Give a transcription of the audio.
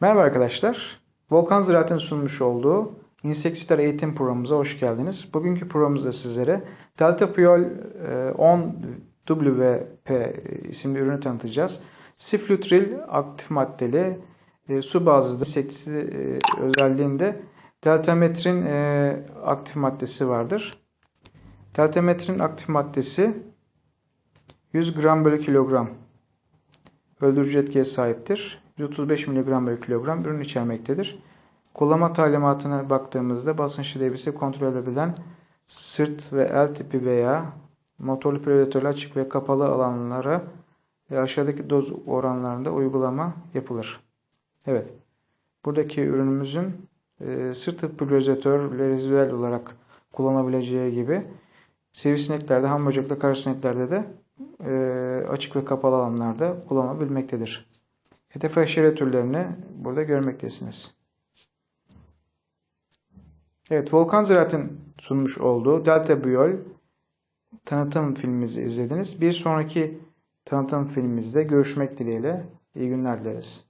Merhaba arkadaşlar. Volkan Ziraat'ın sunmuş olduğu İnsektisler eğitim programımıza hoş geldiniz. Bugünkü programımızda sizlere Delta Puyol 10WP isimli ürünü tanıtacağız. Siflutril aktif maddeli e, su bazlı insektisit e, özelliğinde deltametrin e, aktif maddesi vardır. Deltametrin aktif maddesi 100 gram bölü kilogram öldürücü etkiye sahiptir. 135 mg bölü kilogram ürün içermektedir. Kullanma talimatına baktığımızda basınçlı devresi kontrol edebilen sırt ve el tipi veya motorlu predatörler açık ve kapalı alanlara ve aşağıdaki doz oranlarında uygulama yapılır. Evet. Buradaki ürünümüzün e, sırt pulverizatör ve reziduel olarak kullanabileceği gibi sivrisineklerde, ham böcekli karasineklerde de e, açık ve kapalı alanlarda kullanabilmektedir. Hedef aşire türlerini burada görmektesiniz. Evet, Volkan Ziraat'ın sunmuş olduğu Delta Biol tanıtım filmimizi izlediniz. Bir sonraki tanıtım filmimizde görüşmek dileğiyle. İyi günler dileriz.